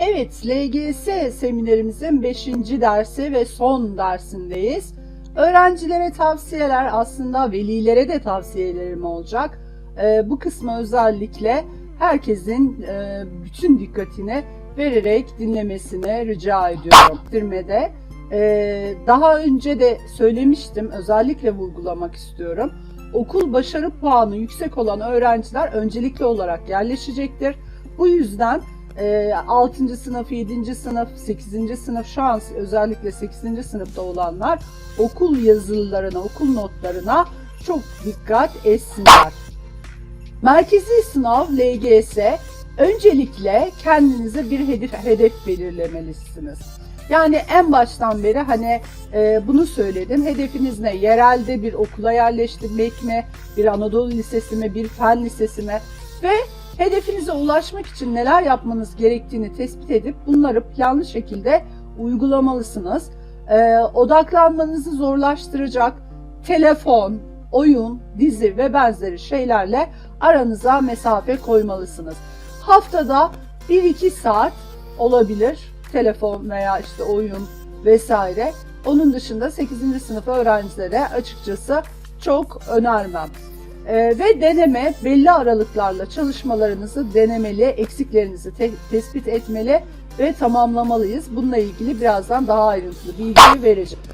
Evet, LGS seminerimizin 5. dersi ve son dersindeyiz. Öğrencilere tavsiyeler aslında velilere de tavsiyelerim olacak. Ee, bu kısmı özellikle herkesin e, bütün dikkatini vererek dinlemesini rica ediyorum. Dirmede Ee, daha önce de söylemiştim, özellikle vurgulamak istiyorum. Okul başarı puanı yüksek olan öğrenciler öncelikli olarak yerleşecektir. Bu yüzden e, 6. sınıf, 7. sınıf, 8. sınıf şu an özellikle 8. sınıfta olanlar okul yazılılarına, okul notlarına çok dikkat etsinler. Merkezi sınav LGS öncelikle kendinize bir hedef, hedef belirlemelisiniz. Yani en baştan beri hani e, bunu söyledim. Hedefiniz ne? Yerelde bir okula yerleştirmek mi? Bir Anadolu Lisesi mi? Bir Fen Lisesi mi? Ve hedefinize ulaşmak için neler yapmanız gerektiğini tespit edip bunları planlı şekilde uygulamalısınız. E, odaklanmanızı zorlaştıracak telefon, oyun, dizi ve benzeri şeylerle aranıza mesafe koymalısınız. Haftada 1-2 saat olabilir telefon veya işte oyun vesaire. Onun dışında 8. sınıf öğrencilere açıkçası çok önermem. Ee, ve deneme belli aralıklarla çalışmalarınızı denemeli, eksiklerinizi te- tespit etmeli ve tamamlamalıyız. Bununla ilgili birazdan daha ayrıntılı bilgi vereceğim.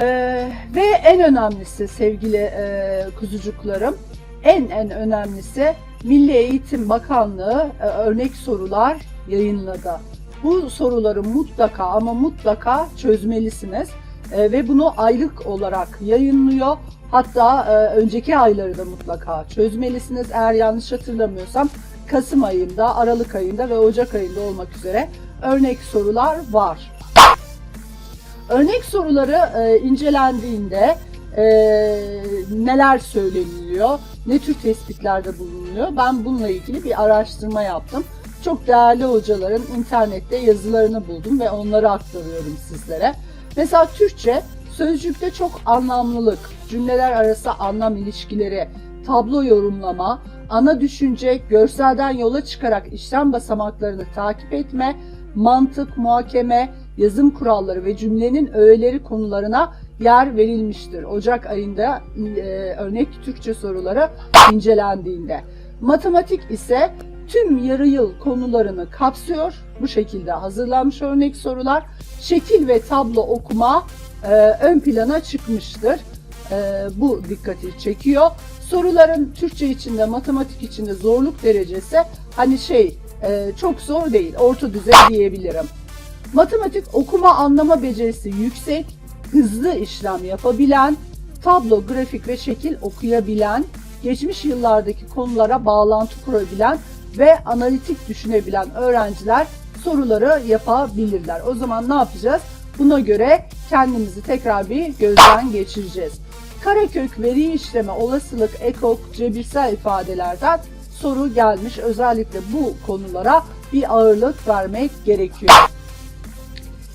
Ee, ve en önemlisi sevgili e, kuzucuklarım, en en önemlisi Milli Eğitim Bakanlığı e, örnek sorular yayınladı. Bu soruları mutlaka ama mutlaka çözmelisiniz E, ve bunu aylık olarak yayınlıyor. Hatta e, önceki ayları da mutlaka çözmelisiniz. Eğer yanlış hatırlamıyorsam Kasım ayında, Aralık ayında ve Ocak ayında olmak üzere örnek sorular var. Örnek soruları e, incelendiğinde e, neler söyleniliyor, ne tür tespitlerde bulunuyor ben bununla ilgili bir araştırma yaptım. Çok değerli hocaların internette yazılarını buldum ve onları aktarıyorum sizlere. Mesela Türkçe sözcükte çok anlamlılık, cümleler arası anlam ilişkileri, tablo yorumlama, ana düşünce, görselden yola çıkarak işlem basamaklarını takip etme, mantık, muhakeme, yazım kuralları ve cümlenin öğeleri konularına yer verilmiştir. Ocak ayında e, örnek Türkçe soruları incelendiğinde. Matematik ise tüm yarı yıl konularını kapsıyor. Bu şekilde hazırlanmış örnek sorular. Şekil ve tablo okuma e, ön plana çıkmıştır. E, bu dikkati çekiyor. Soruların Türkçe içinde, matematik içinde zorluk derecesi hani şey e, çok zor değil, orta düzey diyebilirim. Matematik okuma anlama becerisi yüksek, hızlı işlem yapabilen, tablo, grafik ve şekil okuyabilen, geçmiş yıllardaki konulara bağlantı kurabilen ve analitik düşünebilen öğrenciler soruları yapabilirler. O zaman ne yapacağız? Buna göre kendimizi tekrar bir gözden geçireceğiz. Karekök, veri işleme, olasılık, ekok, cebirsel ifadelerden soru gelmiş. Özellikle bu konulara bir ağırlık vermek gerekiyor.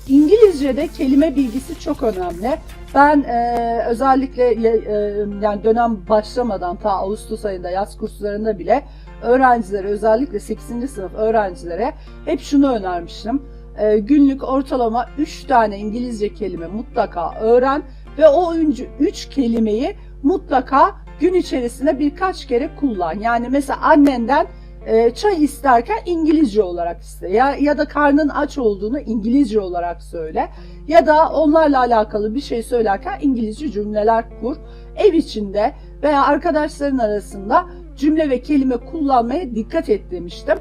İngilizce'de kelime bilgisi çok önemli. Ben e, özellikle e, yani dönem başlamadan ta Ağustos ayında yaz kurslarında bile öğrencilere özellikle 8. sınıf öğrencilere hep şunu önermiştim. E, günlük ortalama 3 tane İngilizce kelime mutlaka öğren ve o 3 kelimeyi mutlaka gün içerisinde birkaç kere kullan. Yani mesela annenden e, çay isterken İngilizce olarak iste ya ya da karnın aç olduğunu İngilizce olarak söyle ya da onlarla alakalı bir şey söylerken İngilizce cümleler kur. Ev içinde veya arkadaşların arasında cümle ve kelime kullanmaya dikkat et demiştim.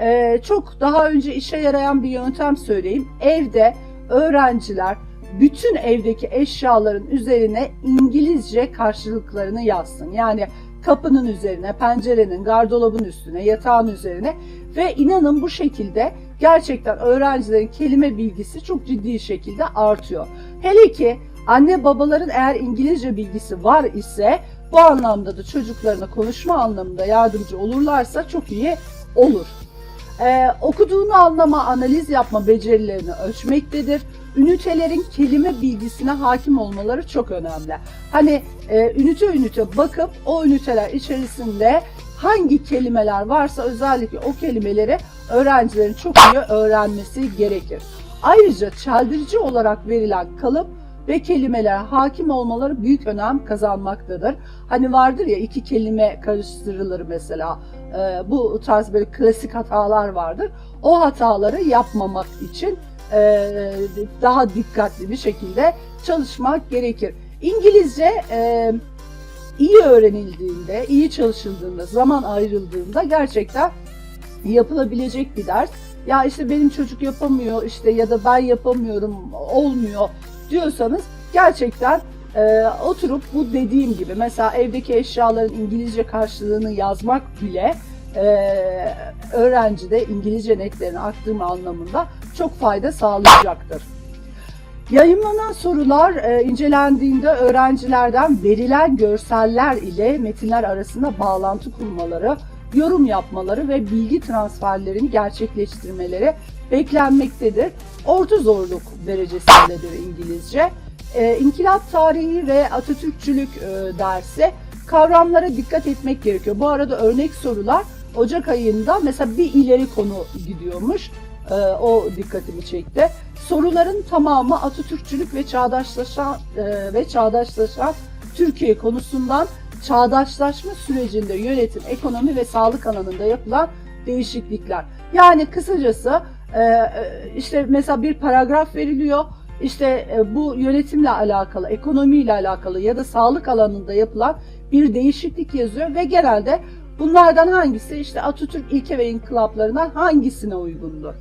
E, çok daha önce işe yarayan bir yöntem söyleyeyim. Evde öğrenciler bütün evdeki eşyaların üzerine İngilizce karşılıklarını yazsın. Yani kapının üzerine, pencerenin, gardırobun üstüne, yatağın üzerine ve inanın bu şekilde gerçekten öğrencilerin kelime bilgisi çok ciddi şekilde artıyor. Hele ki anne babaların eğer İngilizce bilgisi var ise bu anlamda da çocuklarına konuşma anlamında yardımcı olurlarsa çok iyi olur. Ee, okuduğunu anlama, analiz yapma becerilerini ölçmektedir. Ünitelerin kelime bilgisine hakim olmaları çok önemli. Hani e, ünite ünite bakıp o üniteler içerisinde hangi kelimeler varsa özellikle o kelimeleri öğrencilerin çok iyi öğrenmesi gerekir. Ayrıca çeldirici olarak verilen kalıp ve kelimelere hakim olmaları büyük önem kazanmaktadır. Hani vardır ya iki kelime karıştırılır mesela. Ee, bu tarz böyle klasik hatalar vardır. O hataları yapmamak için e, daha dikkatli bir şekilde çalışmak gerekir. İngilizce e, iyi öğrenildiğinde, iyi çalışıldığında, zaman ayrıldığında gerçekten yapılabilecek bir ders. Ya işte benim çocuk yapamıyor işte ya da ben yapamıyorum, olmuyor diyorsanız gerçekten e, oturup bu dediğim gibi mesela evdeki eşyaların İngilizce karşılığını yazmak bile e, öğrencide İngilizce netlerini arttırma anlamında çok fayda sağlayacaktır. Yayınlanan sorular e, incelendiğinde öğrencilerden verilen görseller ile metinler arasında bağlantı kurmaları, yorum yapmaları ve bilgi transferlerini gerçekleştirmeleri beklenmektedir. Orta zorluk derecesindedir İngilizce. E, İnkılap tarihi ve Atatürkçülük e, dersi kavramlara dikkat etmek gerekiyor. Bu arada örnek sorular Ocak ayında mesela bir ileri konu gidiyormuş. E, o dikkatimi çekti. Soruların tamamı Atatürkçülük ve çağdaşlaşan e, ve çağdaşlaşan Türkiye konusundan çağdaşlaşma sürecinde yönetim, ekonomi ve sağlık alanında yapılan değişiklikler. Yani kısacası e, işte mesela bir paragraf veriliyor. İşte e, bu yönetimle alakalı, ekonomiyle alakalı ya da sağlık alanında yapılan bir değişiklik yazıyor ve genelde bunlardan hangisi işte Atatürk ilke ve inkılaplarından hangisine uygundur?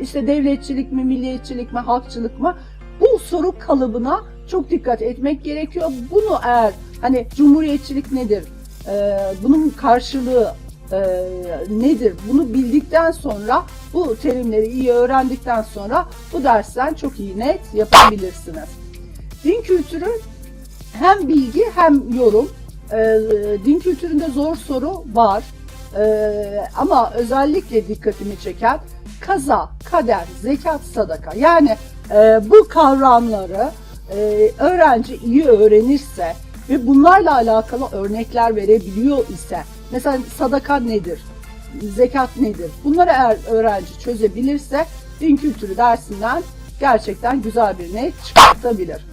İşte devletçilik mi, milliyetçilik mi, halkçılık mı? Bu soru kalıbına çok dikkat etmek gerekiyor. Bunu eğer hani cumhuriyetçilik nedir? Ee, bunun karşılığı e, nedir? Bunu bildikten sonra bu terimleri iyi öğrendikten sonra bu dersten çok iyi net yapabilirsiniz. Din kültürü hem bilgi hem yorum. Ee, din kültüründe zor soru var. Ee, ama özellikle dikkatimi çeken kaza, kader, zekat, sadaka. Yani e, bu kavramları e, öğrenci iyi öğrenirse ve bunlarla alakalı örnekler verebiliyor ise mesela sadaka nedir? Zekat nedir? Bunları eğer öğrenci çözebilirse din kültürü dersinden gerçekten güzel bir net çıkartabilir.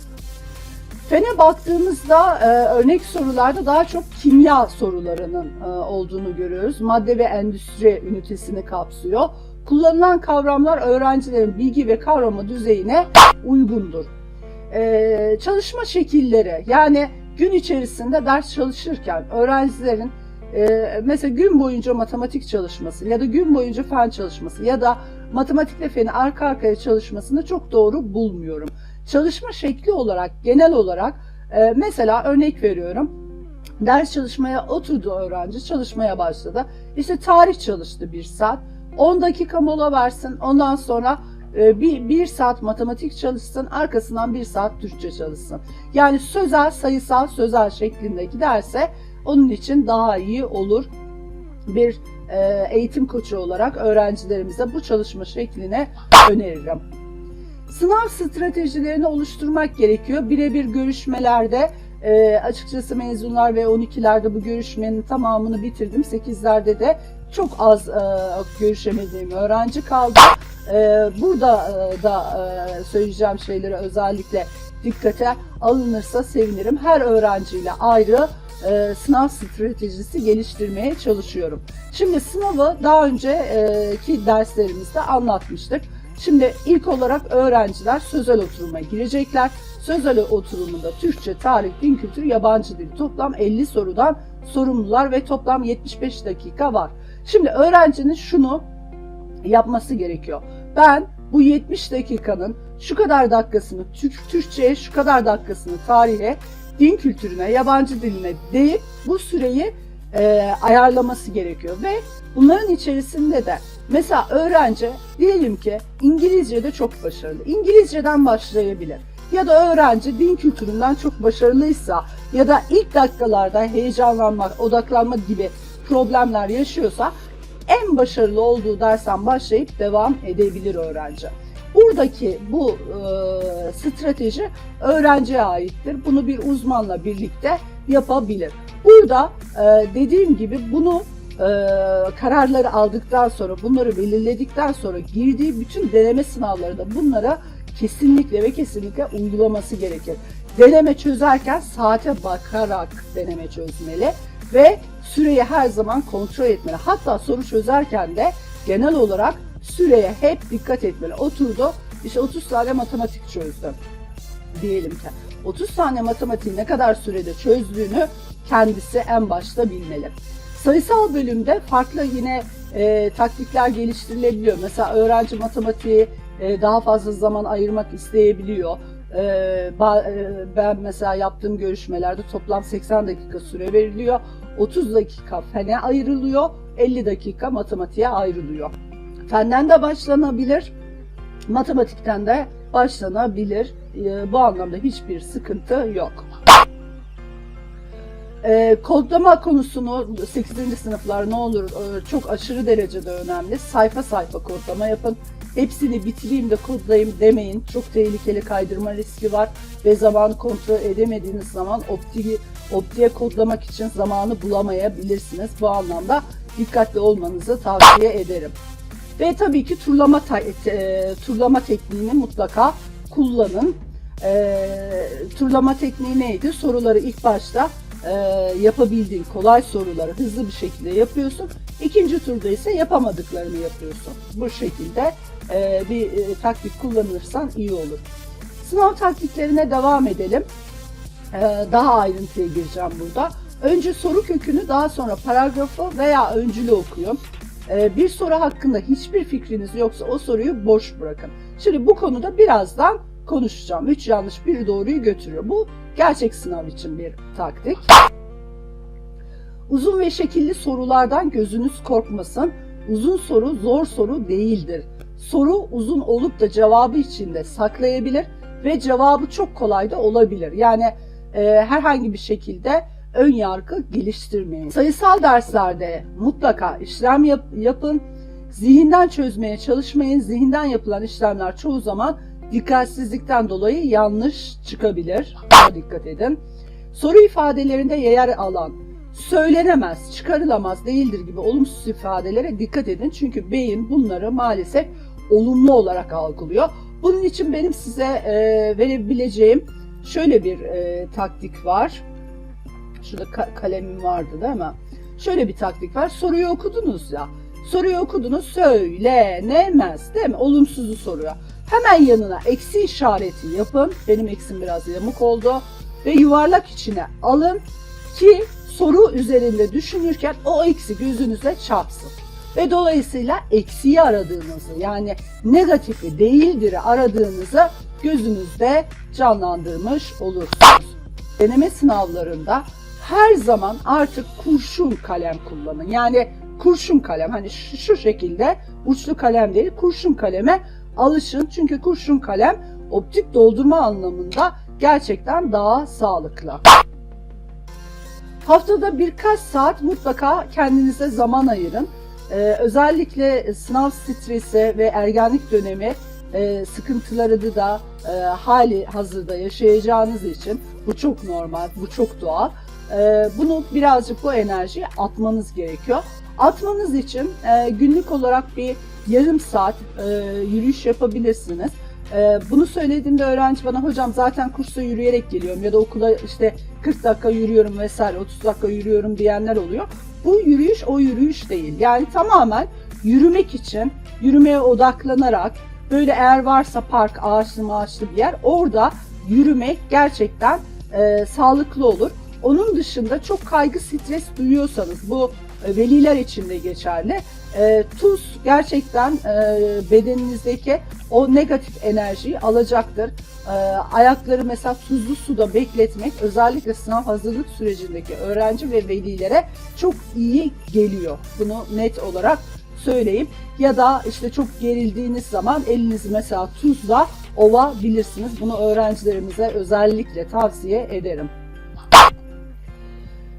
Fene baktığımızda e, örnek sorularda daha çok kimya sorularının e, olduğunu görüyoruz. Madde ve endüstri ünitesini kapsıyor. Kullanılan kavramlar öğrencilerin bilgi ve kavrama düzeyine uygundur. E, çalışma şekilleri yani gün içerisinde ders çalışırken öğrencilerin e, mesela gün boyunca matematik çalışması ya da gün boyunca fen çalışması ya da matematikle feni arka arkaya çalışmasını çok doğru bulmuyorum. Çalışma şekli olarak genel olarak e, mesela örnek veriyorum ders çalışmaya oturdu öğrenci çalışmaya başladı. İşte tarih çalıştı bir saat. 10 dakika mola versin. Ondan sonra bir, bir saat matematik çalışsın. Arkasından bir saat Türkçe çalışsın. Yani sözel, sayısal, sözel şeklinde giderse onun için daha iyi olur. Bir e, eğitim koçu olarak öğrencilerimize bu çalışma şekline öneririm. Sınav stratejilerini oluşturmak gerekiyor. Birebir görüşmelerde e, açıkçası mezunlar ve 12'lerde bu görüşmenin tamamını bitirdim. 8'lerde de çok az e, görüşemediğim öğrenci kaldı. E, burada e, da e, söyleyeceğim şeyleri özellikle dikkate alınırsa sevinirim. Her öğrenciyle ayrı e, sınav stratejisi geliştirmeye çalışıyorum. Şimdi sınavı daha önceki derslerimizde anlatmıştık. Şimdi ilk olarak öğrenciler sözel oturuma girecekler. Sözel oturumunda Türkçe, tarih, din kültürü, yabancı dil toplam 50 sorudan sorumlular ve toplam 75 dakika var. Şimdi öğrencinin şunu yapması gerekiyor. Ben bu 70 dakikanın şu kadar dakikasını Türk, Türkçe'ye, şu kadar dakikasını tarihe, din kültürüne, yabancı diline deyip bu süreyi e, ayarlaması gerekiyor ve bunların içerisinde de mesela öğrenci diyelim ki İngilizce'de çok başarılı. İngilizceden başlayabilir. Ya da öğrenci din kültüründen çok başarılıysa ya da ilk dakikalarda heyecanlanmak, odaklanma gibi problemler yaşıyorsa en başarılı olduğu dersten başlayıp devam edebilir öğrenci. Buradaki bu e, strateji öğrenciye aittir. Bunu bir uzmanla birlikte yapabilir. Burada e, dediğim gibi bunu e, kararları aldıktan sonra, bunları belirledikten sonra girdiği bütün deneme sınavlarında bunlara kesinlikle ve kesinlikle uygulaması gerekir. Deneme çözerken saate bakarak deneme çözmeli ve süreyi her zaman kontrol etmeli. Hatta soru çözerken de genel olarak süreye hep dikkat etmeli. Oturdu, işte 30 tane matematik çözdü diyelim ki. 30 tane matematiği ne kadar sürede çözdüğünü kendisi en başta bilmeli. Sayısal bölümde farklı yine e, taktikler geliştirilebiliyor. Mesela öğrenci matematiği e, daha fazla zaman ayırmak isteyebiliyor. E, ba- e, ben mesela yaptığım görüşmelerde toplam 80 dakika süre veriliyor. 30 dakika fene ayrılıyor, 50 dakika matematiğe ayrılıyor. Fenden de başlanabilir, matematikten de başlanabilir. E, bu anlamda hiçbir sıkıntı yok. E, kodlama konusunu 8. sınıflar ne olur e, çok aşırı derecede önemli. Sayfa sayfa kodlama yapın. Hepsini bitireyim de kodlayayım demeyin. Çok tehlikeli kaydırma riski var ve zamanı kontrol edemediğiniz zaman opti, optiye kodlamak için zamanı bulamayabilirsiniz. Bu anlamda dikkatli olmanızı tavsiye ederim. Ve tabii ki turlama e, turlama tekniğini mutlaka kullanın. E, turlama tekniği neydi? Soruları ilk başta e, yapabildiğin kolay soruları hızlı bir şekilde yapıyorsun. İkinci turda ise yapamadıklarını yapıyorsun. Bu şekilde e, bir e, taktik kullanırsan iyi olur. Sınav taktiklerine devam edelim. Daha ayrıntıya gireceğim burada. Önce soru kökünü daha sonra paragrafı veya öncülü okuyun. Bir soru hakkında hiçbir fikriniz yoksa o soruyu boş bırakın. Şimdi bu konuda birazdan konuşacağım. Üç yanlış bir doğruyu götürüyor. Bu gerçek sınav için bir taktik. Uzun ve şekilli sorulardan gözünüz korkmasın. Uzun soru zor soru değildir. Soru uzun olup da cevabı içinde saklayabilir ve cevabı çok kolay da olabilir. Yani e, herhangi bir şekilde ön yargı geliştirmeyin. Sayısal derslerde mutlaka işlem yap- yapın. Zihinden çözmeye çalışmayın. Zihinden yapılan işlemler çoğu zaman dikkatsizlikten dolayı yanlış çıkabilir. Buna dikkat edin. Soru ifadelerinde yer alan söylenemez, çıkarılamaz değildir gibi olumsuz ifadelere dikkat edin. Çünkü beyin bunları maalesef olumlu olarak algılıyor. Bunun için benim size e, verebileceğim şöyle bir e, taktik var. Şurada ka- kalemim vardı değil mi? Şöyle bir taktik var. Soruyu okudunuz ya. Soruyu okudunuz söylenemez değil mi? Olumsuzu soruyor. Hemen yanına eksi işareti yapın. Benim eksim biraz yamuk oldu. Ve yuvarlak içine alın ki soru üzerinde düşünürken o eksi gözünüze çarpsın. Ve dolayısıyla eksiği aradığınızı yani negatifi değildir'i aradığınızı gözünüzde canlandırmış olursunuz. Deneme sınavlarında her zaman artık kurşun kalem kullanın. Yani kurşun kalem hani şu şekilde uçlu kalem değil kurşun kaleme alışın. Çünkü kurşun kalem optik doldurma anlamında gerçekten daha sağlıklı. Haftada birkaç saat mutlaka kendinize zaman ayırın. Ee, özellikle sınav stresi ve ergenlik dönemi e, sıkıntılarını da e, hali hazırda yaşayacağınız için bu çok normal, bu çok doğal. E, bunu birazcık bu enerjiyi atmanız gerekiyor. Atmanız için e, günlük olarak bir yarım saat e, yürüyüş yapabilirsiniz. E, bunu söylediğimde öğrenci bana hocam zaten kursa yürüyerek geliyorum ya da okula işte 40 dakika yürüyorum vesaire 30 dakika yürüyorum diyenler oluyor. Bu yürüyüş o yürüyüş değil. Yani tamamen yürümek için yürümeye odaklanarak böyle eğer varsa park ağaçlı maaşlı bir yer orada yürümek gerçekten e, sağlıklı olur. Onun dışında çok kaygı stres duyuyorsanız bu veliler için de geçerli. E, tuz gerçekten e, bedeninizdeki o negatif enerjiyi alacaktır. E, ayakları mesela tuzlu suda bekletmek özellikle sınav hazırlık sürecindeki öğrenci ve velilere çok iyi geliyor. Bunu net olarak söyleyeyim. Ya da işte çok gerildiğiniz zaman elinizi mesela tuzla ovabilirsiniz. Bunu öğrencilerimize özellikle tavsiye ederim.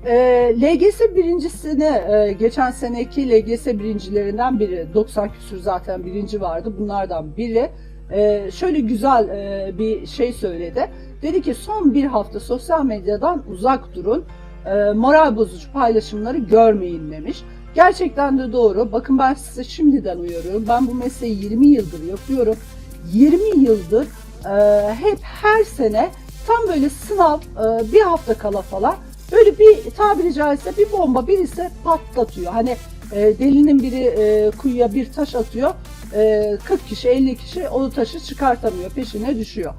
E, LGS birincisini e, geçen seneki LGS birincilerinden biri 90 küsur zaten birinci vardı bunlardan biri e, şöyle güzel e, bir şey söyledi. Dedi ki son bir hafta sosyal medyadan uzak durun e, moral bozucu paylaşımları görmeyin demiş. Gerçekten de doğru. Bakın ben size şimdiden uyarıyorum. Ben bu mesleği 20 yıldır yapıyorum. 20 yıldır e, hep her sene tam böyle sınav e, bir hafta kala falan böyle bir tabiri caizse bir bomba birisi patlatıyor. Hani e, delinin biri e, kuyuya bir taş atıyor. E, 40 kişi 50 kişi o taşı çıkartamıyor peşine düşüyor.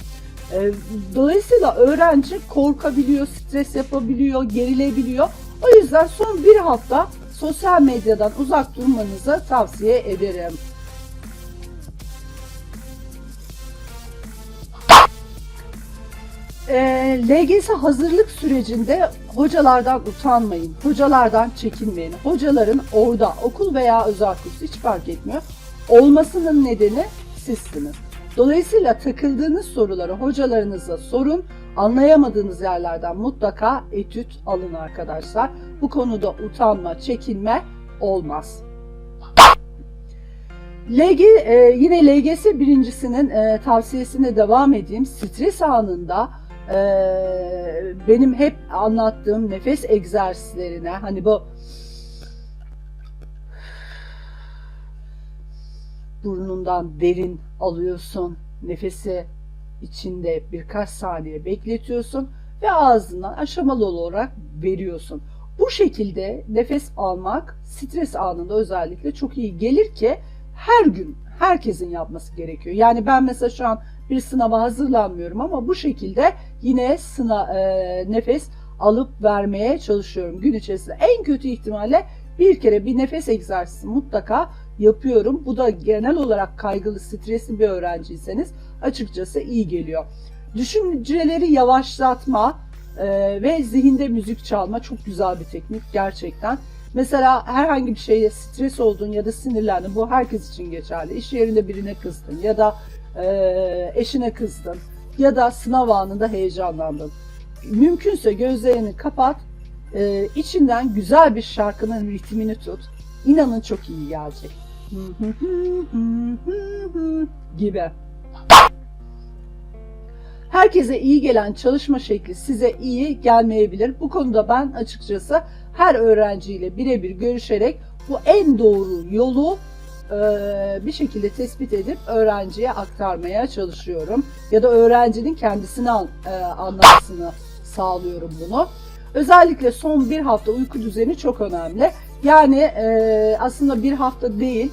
E, Dolayısıyla öğrenci korkabiliyor, stres yapabiliyor, gerilebiliyor. O yüzden son bir hafta sosyal medyadan uzak durmanızı tavsiye ederim. E, LGS hazırlık sürecinde hocalardan utanmayın, hocalardan çekinmeyin. Hocaların orada okul veya özel kurs hiç fark etmiyor. Olmasının nedeni sizsiniz. Dolayısıyla takıldığınız soruları hocalarınıza sorun. Anlayamadığınız yerlerden mutlaka etüt alın arkadaşlar. Bu konuda utanma, çekinme olmaz. LG, e, yine LGS birincisinin e, tavsiyesine devam edeyim. Stres anında benim hep anlattığım nefes egzersizlerine hani bu burnundan derin alıyorsun nefesi içinde birkaç saniye bekletiyorsun ve ağzından aşamalı olarak veriyorsun. Bu şekilde nefes almak stres anında özellikle çok iyi gelir ki her gün herkesin yapması gerekiyor. Yani ben mesela şu an bir sınava hazırlanmıyorum ama bu şekilde yine sınav e, nefes alıp vermeye çalışıyorum gün içerisinde. En kötü ihtimalle bir kere bir nefes egzersizi mutlaka yapıyorum. Bu da genel olarak kaygılı, stresli bir öğrenciyseniz açıkçası iyi geliyor. Düşünceleri yavaşlatma e, ve zihinde müzik çalma çok güzel bir teknik gerçekten. Mesela herhangi bir şeye stres oldun ya da sinirlendin. Bu herkes için geçerli. İş yerinde birine kızdın ya da e, eşine kızdın ya da sınav anında heyecanlandın. Mümkünse gözlerini kapat, e, içinden güzel bir şarkının ritmini tut. İnanın çok iyi gelecek. gibi. Herkese iyi gelen çalışma şekli size iyi gelmeyebilir. Bu konuda ben açıkçası her öğrenciyle birebir görüşerek bu en doğru yolu e, bir şekilde tespit edip öğrenciye aktarmaya çalışıyorum. Ya da öğrencinin kendisini e, anlamasını sağlıyorum bunu. Özellikle son bir hafta uyku düzeni çok önemli. Yani e, aslında bir hafta değil,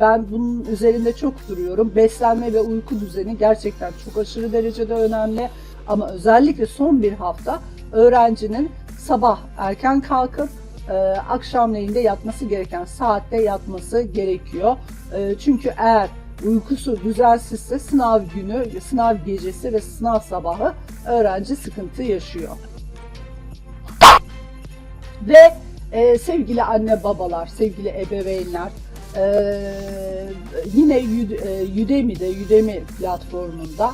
ben bunun üzerinde çok duruyorum. Beslenme ve uyku düzeni gerçekten çok aşırı derecede önemli. Ama özellikle son bir hafta öğrencinin sabah erken kalkıp e, akşamleyin de yatması gereken saatte yatması gerekiyor. E, çünkü eğer uykusu düzensizse sınav günü, sınav gecesi ve sınav sabahı öğrenci sıkıntı yaşıyor. Ve e, sevgili anne babalar, sevgili ebeveynler, e, yine e, Udemy'de, Udemy platformunda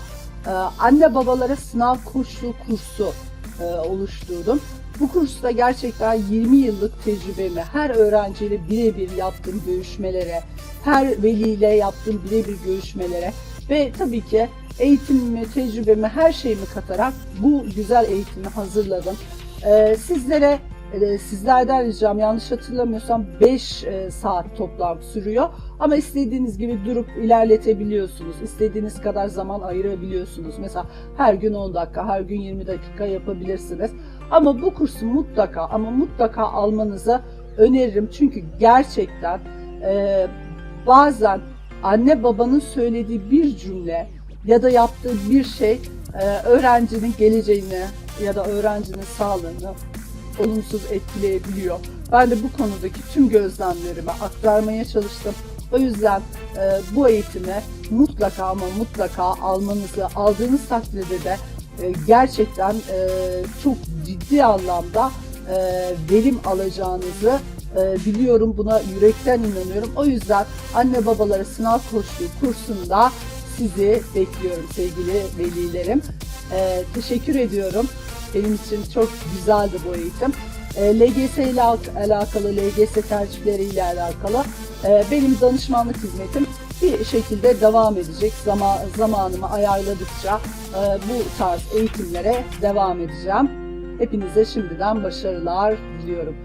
e, anne babalara sınav koçluğu kursu e, oluşturdum. Bu kursta gerçekten 20 yıllık tecrübemi her öğrenciyle birebir yaptığım görüşmelere, her veliyle yaptığım birebir görüşmelere ve tabii ki eğitimimi, tecrübemi, her şeyimi katarak bu güzel eğitimi hazırladım. Ee, sizlere e, sizlerden ricam yanlış hatırlamıyorsam 5 e, saat toplam sürüyor. Ama istediğiniz gibi durup ilerletebiliyorsunuz. İstediğiniz kadar zaman ayırabiliyorsunuz. Mesela her gün 10 dakika, her gün 20 dakika yapabilirsiniz. Ama bu kursu mutlaka ama mutlaka almanızı öneririm. Çünkü gerçekten e, bazen anne babanın söylediği bir cümle ya da yaptığı bir şey e, öğrencinin geleceğini ya da öğrencinin sağlığını olumsuz etkileyebiliyor. Ben de bu konudaki tüm gözlemlerimi aktarmaya çalıştım. O yüzden e, bu eğitimi mutlaka ama mutlaka almanızı, aldığınız takdirde de e, gerçekten e, çok ciddi anlamda e, verim alacağınızı e, biliyorum. Buna yürekten inanıyorum. O yüzden anne babalara sınav koçluğu kursunda sizi bekliyorum sevgili velilerim. Teşekkür ediyorum. Benim için çok güzeldi bu eğitim. E, LGS ile al- alakalı, LGS tercihleriyle alakalı benim danışmanlık hizmetim bir şekilde devam edecek. Zaman, zamanımı ayarladıkça e, bu tarz eğitimlere devam edeceğim. Hepinize şimdiden başarılar diliyorum.